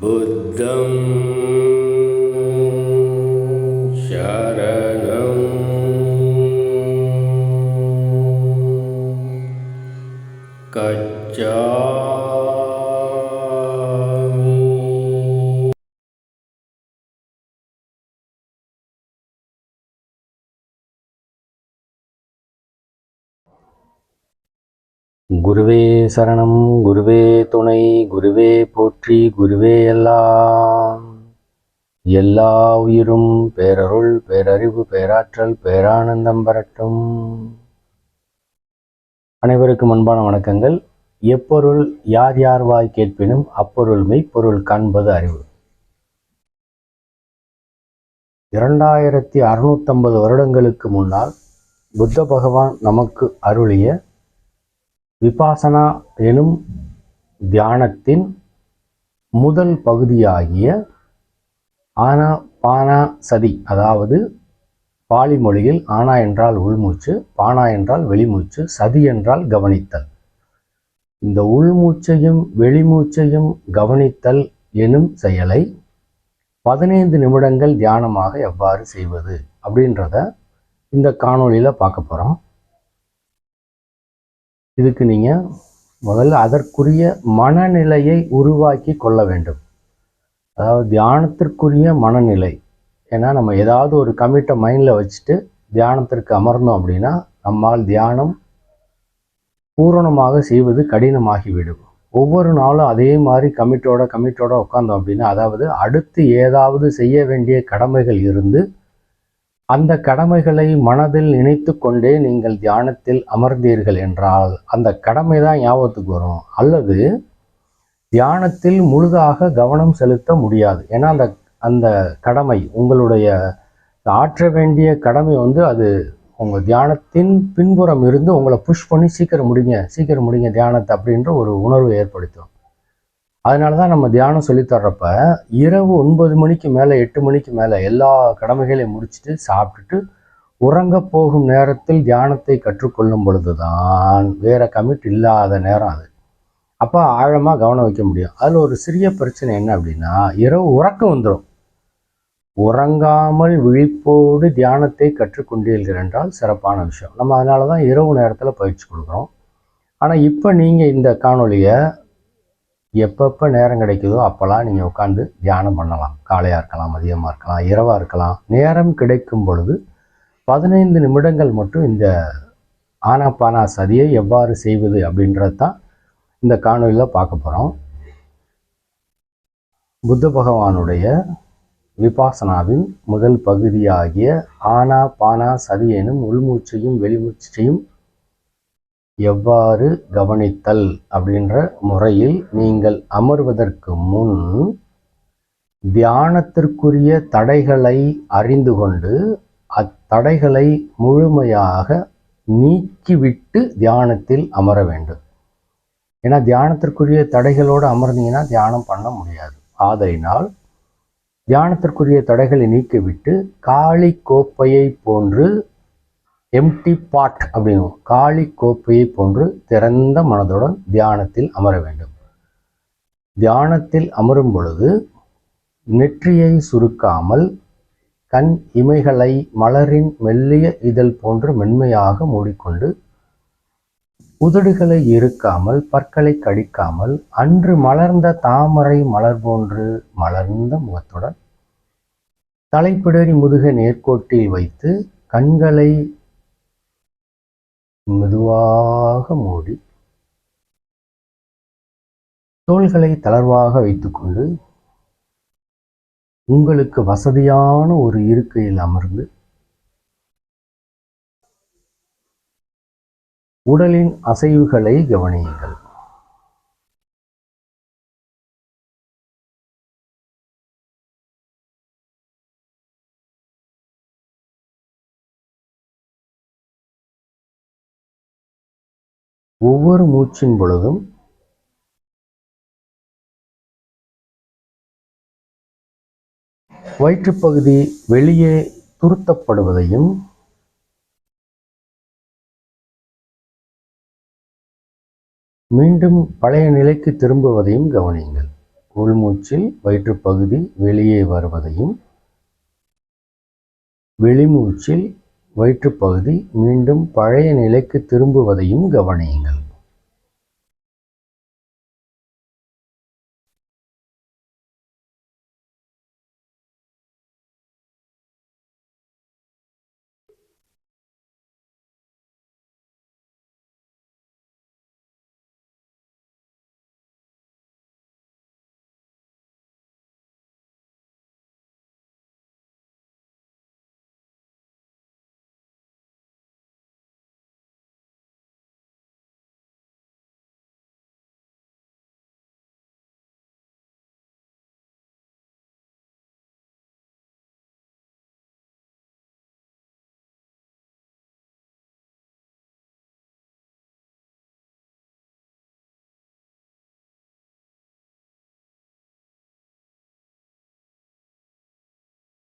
बुद्धं சரணம். குருவே துணை குருவே போற்றி குருவே எல்லாம். எல்லா உயிரும் பேரருள் பேரறிவு பேராற்றல் பேரானந்தம் பெறட்டும். அனைவருக்கும் அன்பான வணக்கங்கள். எப்பொருள் யார் யார் வாய் கேட்பினும் அப்பொருள் மெய்ப்பொருள் காண்பது அறிவு. இரண்டாயிரத்தி அறுநூத்தம்பது வருடங்களுக்கு முன்னால் புத்த பகவான் நமக்கு அருளிய விபாசனா எனும் தியானத்தின் முதல் பகுதியாகிய ஆனா பானா சதி அதாவது பாலி மொழியில் ஆனா என்றால் உள்மூச்சு பானா என்றால் வெளிமூச்சு சதி என்றால் கவனித்தல். இந்த உள்மூச்சையும் வெளிமூச்சையும் கவனித்தல் எனும் செயலை பதினைந்து நிமிடங்கள் தியானமாக எவ்வாறு செய்வது அப்படின்றத இந்த காணொளியில் பார்க்க போகிறோம் இதுக்கு நீங்கள் முதல்ல அதற்குரிய மனநிலையை உருவாக்கி கொள்ள வேண்டும். அதாவது தியானத்திற்குரிய மனநிலை. ஏன்னா நம்ம ஏதாவது ஒரு கமிட்டை மைண்டில் வச்சுட்டு தியானத்திற்கு அமர்ந்தோம் அப்படின்னா நம்மால் தியானம் பூரணமாக செய்வது கடினமாகிவிடும். ஒவ்வொரு நாளும் அதே மாதிரி கமிட்டோட கமிட்டோட உட்காந்தோம் அப்படின்னா அதாவது அடுத்து ஏதாவது செய்ய வேண்டிய கடமைகள் இருந்து அந்த கடமைகளை மனதில் நினைத்து கொண்டே நீங்கள் தியானத்தில் அமர்ந்தீர்கள் என்றால் அந்த கடமை தான் ஞாபகத்துக்கு வரும். அல்லது தியானத்தில் முழுதாக கவனம் செலுத்த முடியாது. ஏன்னா அந்த அந்த கடமை உங்களுடைய ஆற்ற வேண்டிய கடமை வந்து அது உங்கள் தியானத்தின் பின்புறம் இருந்து உங்களை புஷ் பண்ணி சீக்கிரம் முடிங்க சீக்கிரம் முடிங்க தியானத்தை அப்படின்ற ஒரு உணர்வு ஏற்படுத்தும். அதனால தான் நம்ம தியானம் சொல்லித்தர்றப்ப இரவு ஒன்பது மணிக்கு மேலே எட்டு மணிக்கு மேலே எல்லா கடமைகளையும் முடிச்சுட்டு சாப்பிட்டுட்டு உறங்க போகும் நேரத்தில் தியானத்தை கற்றுக்கொள்ளும் பொழுது தான் வேறு கமிட் இல்லாத நேரம் அது. அப்போ ஆழமாக கவனம் வைக்க முடியும். அதில் ஒரு சிறிய பிரச்சனை என்ன அப்படின்னா இரவு உறக்கம் வந்துடும் உறங்காமல் விழிப்போடு தியானத்தை கற்றுக்கொண்டீர்கள் என்றால் சிறப்பான விஷயம். நம்ம அதனால தான் இரவு நேரத்தில் பயிற்சி கொடுக்குறோம். ஆனால் இப்போ நீங்கள் இந்த காணொலியை எப்பப்போ நேரம் கிடைக்குதோ அப்போல்லாம் நீங்கள் உட்காந்து தியானம் பண்ணலாம். காலையாக இருக்கலாம் மதியமாக இருக்கலாம் இரவாக இருக்கலாம். நேரம் கிடைக்கும் பொழுது பதினைந்து நிமிடங்கள் மட்டும் இந்த ஆனாப்பானா சதியை எவ்வாறு செய்வது அப்படின்றது தான் இந்த காணொலியில் பார்க்க போகிறோம் புத்த பகவானுடைய விபாசனாவின் முதல் பகுதியாகிய ஆனா பானா சதி எனும் உள்மூச்சையும் வெளிமூச்சையும் எவ்வாறு கவனித்தல் அப்படின்ற முறையில் நீங்கள் அமர்வதற்கு முன் தியானத்திற்குரிய தடைகளை அறிந்து கொண்டு அத்தடைகளை முழுமையாக நீக்கிவிட்டு தியானத்தில் அமர வேண்டும். ஏன்னா தியானத்திற்குரிய தடைகளோடு அமர்ந்தீங்கன்னா தியானம் பண்ண முடியாது. ஆதலினால் தியானத்திற்குரிய தடைகளை நீக்கிவிட்டு காளி கோப்பையை போன்று எம்டி பாட் அப்படின்னு காளி கோப்பையை போன்று திறந்த மனதுடன் தியானத்தில் அமர வேண்டும். தியானத்தில் அமரும் பொழுது நெற்றியை சுருக்காமல் கண் இமைகளை மலரின் மெல்லிய இதழ் போன்று மென்மையாக மூடிக்கொண்டு உதடுகளை இருக்காமல் பற்களை கடிக்காமல் அன்று மலர்ந்த தாமரை மலர் போன்று மலர்ந்த முகத்துடன் தலைப்பிடறி முதுக நேர்கோட்டில் வைத்து கண்களை மெதுவாக மூடி தோள்களை தளர்வாக வைத்துக்கொண்டு உங்களுக்கு வசதியான ஒரு இருக்கையில் அமர்ந்து உடலின் அசைவுகளை கவனியுங்கள். ஒவ்வொரு மூச்சின் பொழுதும் வயிற்றுப்பகுதி வெளியே துருத்தப்படுவதையும் மீண்டும் பழைய நிலைக்கு திரும்புவதையும் கவனியுங்கள். உள்மூச்சில் வயிற்றுப்பகுதி வெளியே வருவதையும் வெளிமூச்சில் வயிற்றுப்பகுதி மீண்டும் பழைய நிலைக்கு திரும்புவதையும் கவனியுங்கள்.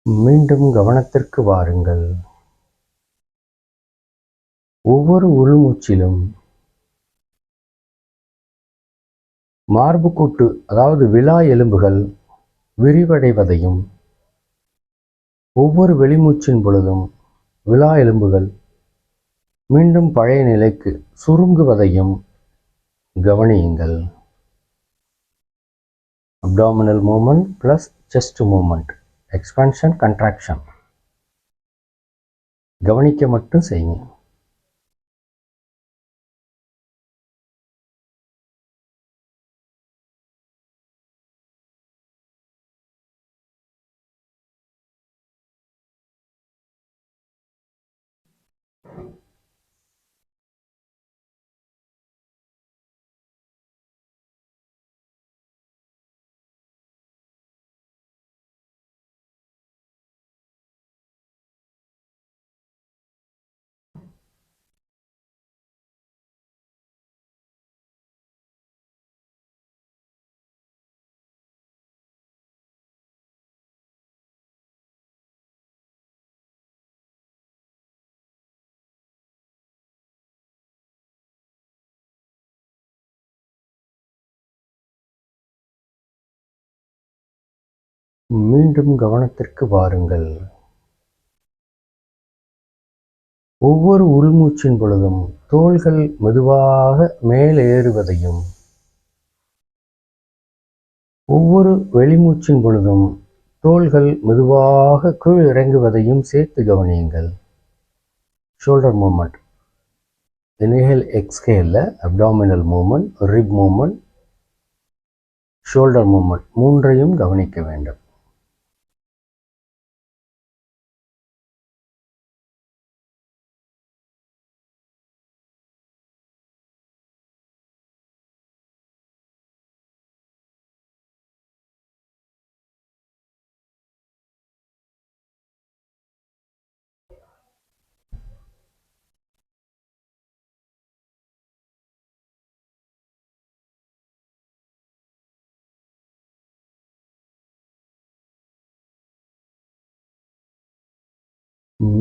மீண்டும் கவனத்திற்கு வாருங்கள். ஒவ்வொரு உள்மூச்சிலும் மார்புக்கூட்டு அதாவது விழா எலும்புகள் விரிவடைவதையும் ஒவ்வொரு வெளிமூச்சின் பொழுதும் விழா எலும்புகள் மீண்டும் பழைய நிலைக்கு சுருங்குவதையும் கவனியுங்கள். Abdominal movement plus chest movement expansion contraction கவனிக்க மட்டும் செய்யுங்க. மீண்டும் கவனத்திற்கு வாருங்கள். ஒவ்வொரு உள்மூச்சின் பொழுதும் தோள்கள் மெதுவாக மேலேறுவதையும் ஒவ்வொரு வெளிமூச்சின் பொழுதும் தோள்கள் மெதுவாக கீழ் இறங்குவதையும் சேர்த்து கவனியுங்கள். Shoulder movement inhale எக்ஸ்ஹேலில் abdominal movement rib movement shoulder movement மூன்றையும் கவனிக்க வேண்டும்.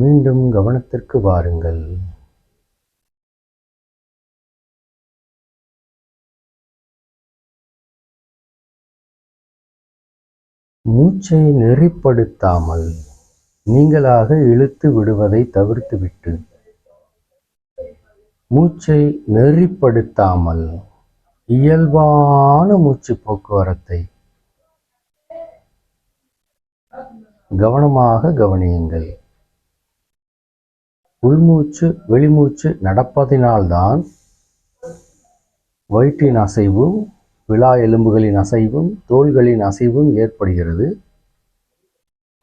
மீண்டும் கவனத்திற்கு வாருங்கள். மூச்சை நெறிப்படுத்தாமல் நீங்களாக இழுத்து விடுவதை தவிர்த்துவிட்டு மூச்சை நெறிப்படுத்தாமல் இயல்பான மூச்சு போக்குவரத்தை கவனமாக கவனியுங்கள். உள்மூச்சு வெளிமூச்சு நடப்பதினால்தான் வயிற்றின் அசைவும் விழா எலும்புகளின் அசைவும் தோள்களின் அசைவும் ஏற்படுகிறது.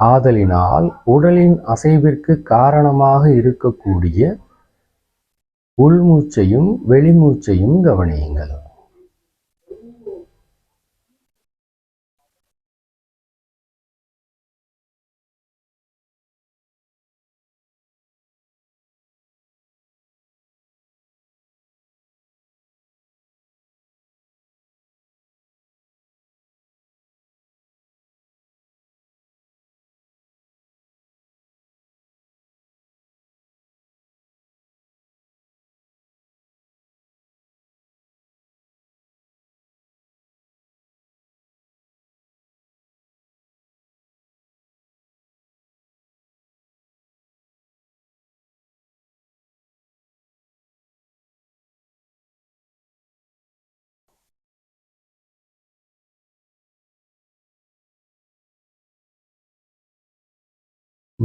ஆதலினால் உடலின் அசைவிற்கு காரணமாக இருக்கக்கூடிய உள்மூச்சையும் வெளிமூச்சையும் கவனியுங்கள்.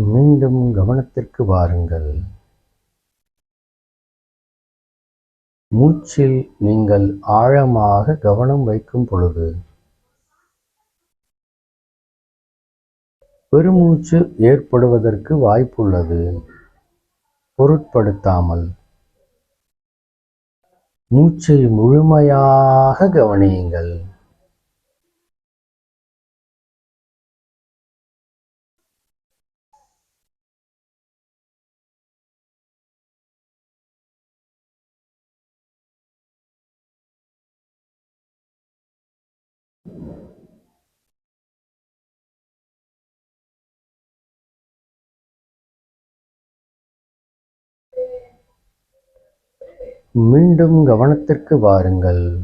மீண்டும் கவனத்திற்கு வாருங்கள். மூச்சில் நீங்கள் ஆழமாக கவனம் வைக்கும் பொழுது பெருமூச்சு ஏற்படுவதற்கு வாய்ப்புள்ளது. பொருட்படுத்தாமல் மூச்சை முழுமையாக கவனியுங்கள். மீண்டும் கவனத்திற்கு வாருங்கள்.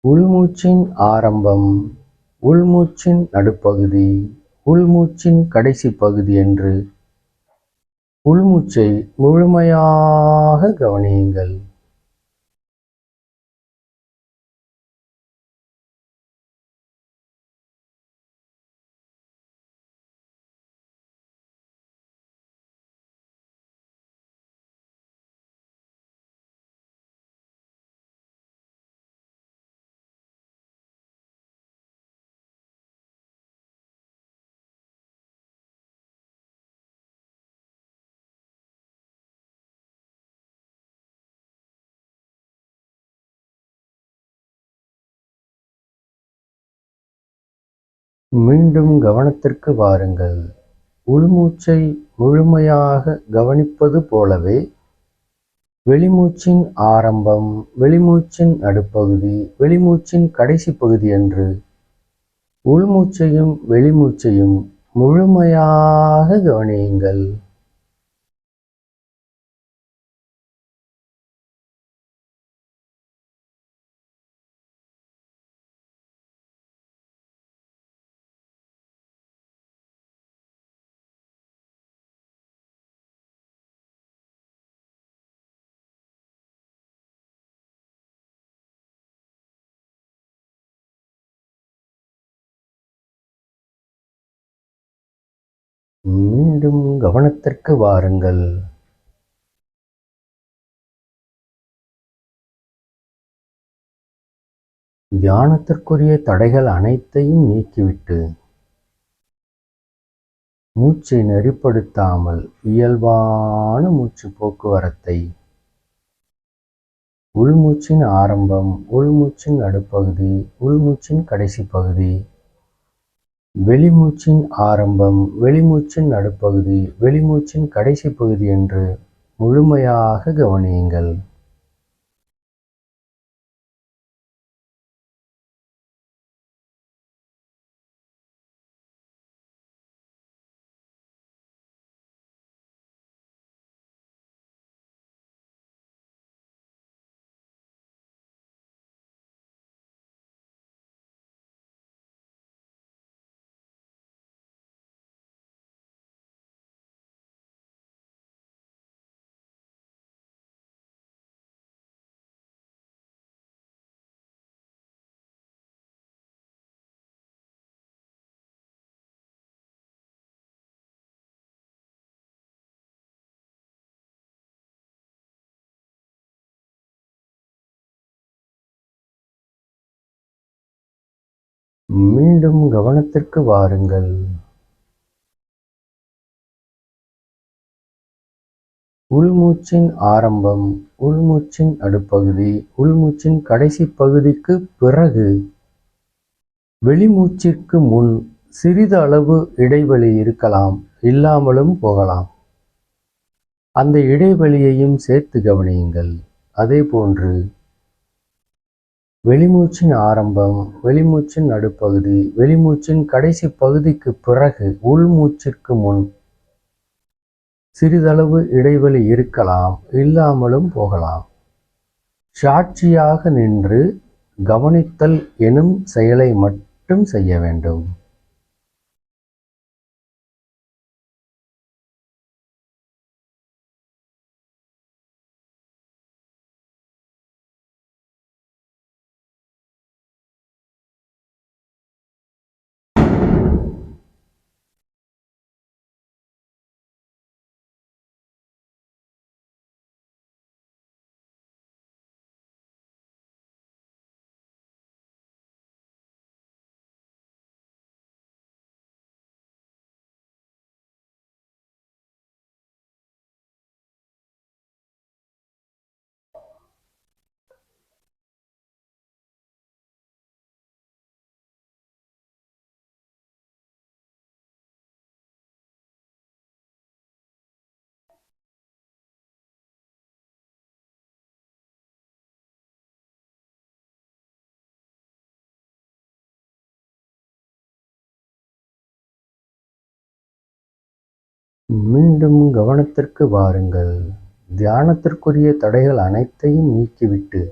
உள்மூச்சின் ஆரம்பம் உள்மூச்சின் நடுப்பகுதி உள்மூச்சின் கடைசி பகுதி என்று உள்மூச்சை முழுமையாக கவனியுங்கள். மீண்டும் கவனத்திற்கு வாருங்கள். உள்மூச்சை முழுமையாக கவனிப்பது போலவே வெளிமூச்சின் ஆரம்பம் வெளிமூச்சின் நடுப்பகுதி வெளிமூச்சின் கடைசி பகுதி என்று உள்மூச்சையும் வெளிமூச்சையும் முழுமையாக கவனியுங்கள். மீண்டும் கவனத்திற்கு வாருங்கள். தியானத்திற்குரிய தடைகள் அனைத்தையும் நீக்கிவிட்டு மூச்சை நெறிப்படுத்தாமல் இயல்பான மூச்சு போக்குவரத்தை உள்மூச்சின் ஆரம்பம் உள்மூச்சின் நடுப்பகுதி உள்மூச்சின் கடைசி பகுதி வெளிமூச்சின் ஆரம்பம் வெளிமூச்சின் நடுப்பகுதி வெளிமூச்சின் கடைசி பகுதி என்று முழுமையாக கவனியுங்கள். மீண்டும் கவனத்திற்கு வாருங்கள். உள்மூச்சின் ஆரம்பம் உள்மூச்சின் அடுப்பகுதி உள்மூச்சின் கடைசி பகுதிக்கு பிறகு வெளிமூச்சிற்கு முன் சிறிது அளவு இடைவெளி இருக்கலாம் இல்லாமலும் போகலாம். அந்த இடைவெளியையும் சேர்த்து கவனியுங்கள். அதே போன்று வெளிமூச்சின் ஆரம்பம் வெளிமூச்சின் நடுப்பகுதி வெளிமூச்சின் கடைசி பகுதிக்கு பிறகு உள்மூச்சிற்கு முன். சிறிதளவு இடைவெளி இருக்கலாம் இல்லாமலும் போகலாம். சாட்சியாக நின்று கவனித்தல் எனும் செயலை மட்டும் செய்ய வேண்டும். மீண்டும் கவனத்திற்கு வாருங்கள். தியானத்திற்குரிய தடைகள் அனைத்தையும் நீக்கிவிட்டு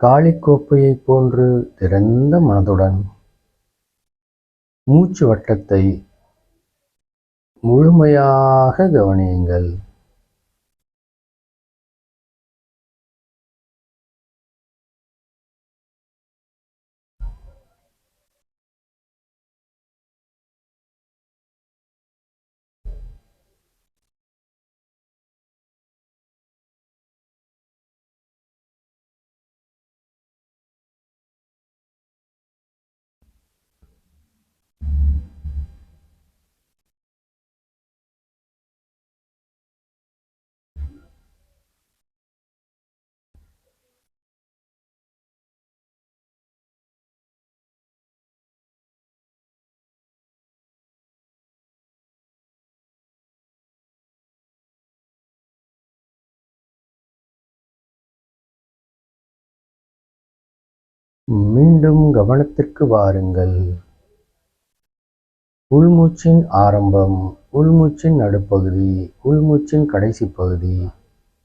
காளிக்கோப்பையைப் போன்று திறந்த மனதுடன் மூச்சு வட்டத்தை முழுமையாக கவனியுங்கள். மீண்டும் கவனத்திற்கு வாருங்கள். உள்மூச்சின் ஆரம்பம் உள்மூச்சின் நடுப்பகுதி உள்மூச்சின் கடைசி பகுதி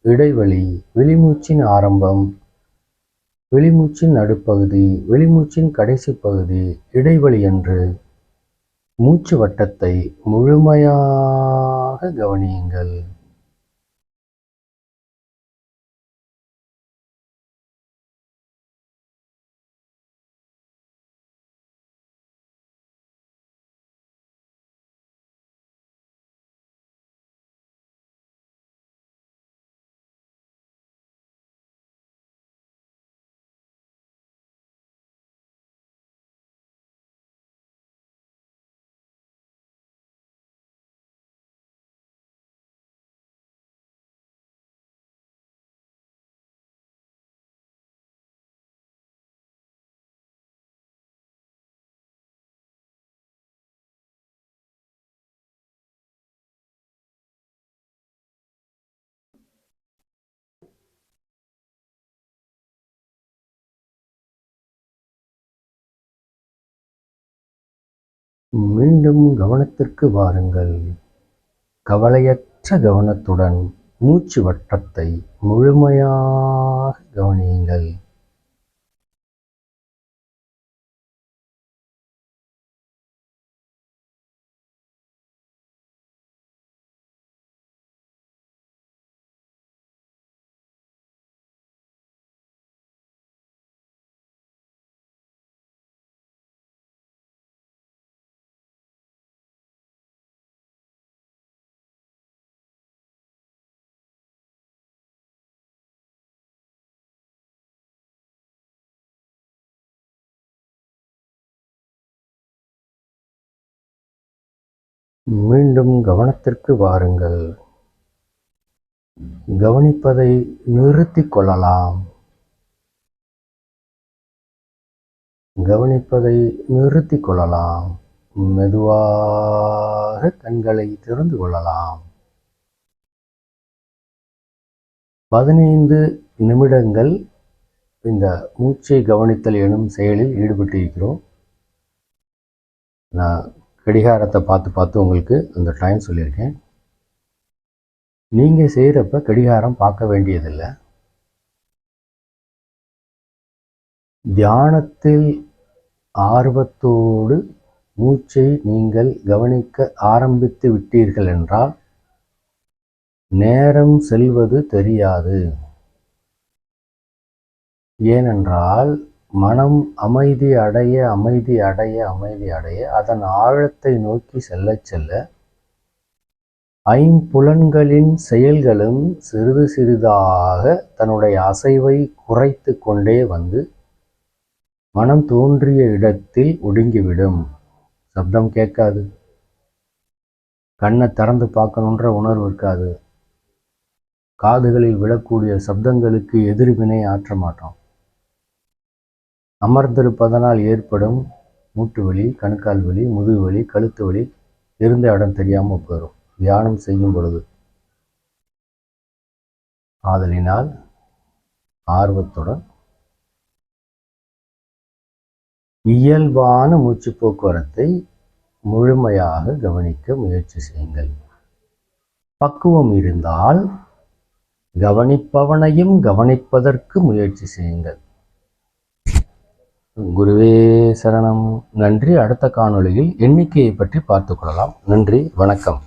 இடைவெளி வெளிமூச்சின் ஆரம்பம் வெளிமூச்சின் நடுப்பகுதி வெளிமூச்சின் கடைசி பகுதி இடைவெளி என்று மூச்சு வட்டத்தை முழுமையாக கவனியுங்கள். மீண்டும் கவனத்திற்கு வாருங்கள். கவலையற்ற கவனத்துடன் மூச்சு வட்டத்தை முழுமையாக கவனியுங்கள். மீண்டும் கவனத்திற்கு வாருங்கள். கவனிப்பதை நிறுத்திக் கொள்ளலாம். கவனிப்பதை நிறுத்திக் கொள்ளலாம். மெதுவாக கண்களை திறந்து கொள்ளலாம். பதினைந்து நிமிடங்கள் இந்த மூச்சை கவனித்தல் எனும் செயலில் ஈடுபட்டிருக்கிறோம். நான் கடிகாரத்தை பார்த்து பார்த்து உங்களுக்கு அந்த டைம் சொல்லியிருக்கேன். நீங்கள் செய்கிறப்ப கடிகாரம் பார்க்க வேண்டியதில்லை. தியானத்தில் ஆர்வத்தோடு மூச்சை நீங்கள் கவனிக்க ஆரம்பித்து விட்டீர்கள் என்றால் நேரம் செல்வது தெரியாது. ஏனென்றால் மனம் அமைதி அடைய அமைதி அடைய அமைதி அடைய அதன் ஆழத்தை நோக்கி செல்ல செல்ல ஐம்புலன்களின் செயல்களும் சிறிது சிறிதாக தன்னுடைய அசைவை குறைத்து கொண்டே வந்து மனம் தோன்றிய இடத்தில் ஒடுங்கிவிடும். சப்தம் கேட்காது. கண்ணை திறந்து பார்க்கணுன்ற உணர்வு இருக்காது. காதுகளில் விழக்கூடிய சப்தங்களுக்கு எதிர்வினை ஆற்ற மாட்டோம் அமர்ந்திருப்பதனால் ஏற்படும் மூட்டு வலி கணுக்கால் வலி முதுகு வலி கழுத்து வலி இருந்த இடம் தெரியாமல் போயிடும் தியானம் செய்யும் பொழுது. ஆதலினால் ஆர்வத்துடன் இயல்பான மூச்சு போக்குவரத்தை முழுமையாக கவனிக்க முயற்சி செய்யுங்கள். பக்குவம் இருந்தால் கவனிப்பவனையும் கவனிப்பதற்கு முயற்சி செய்யுங்கள். குருவே சரணம். நன்றி. அடுத்த காணொளியில் எண்ணிக்கையை பற்றி பார்த்துக்கொள்ளலாம் நன்றி. வணக்கம்.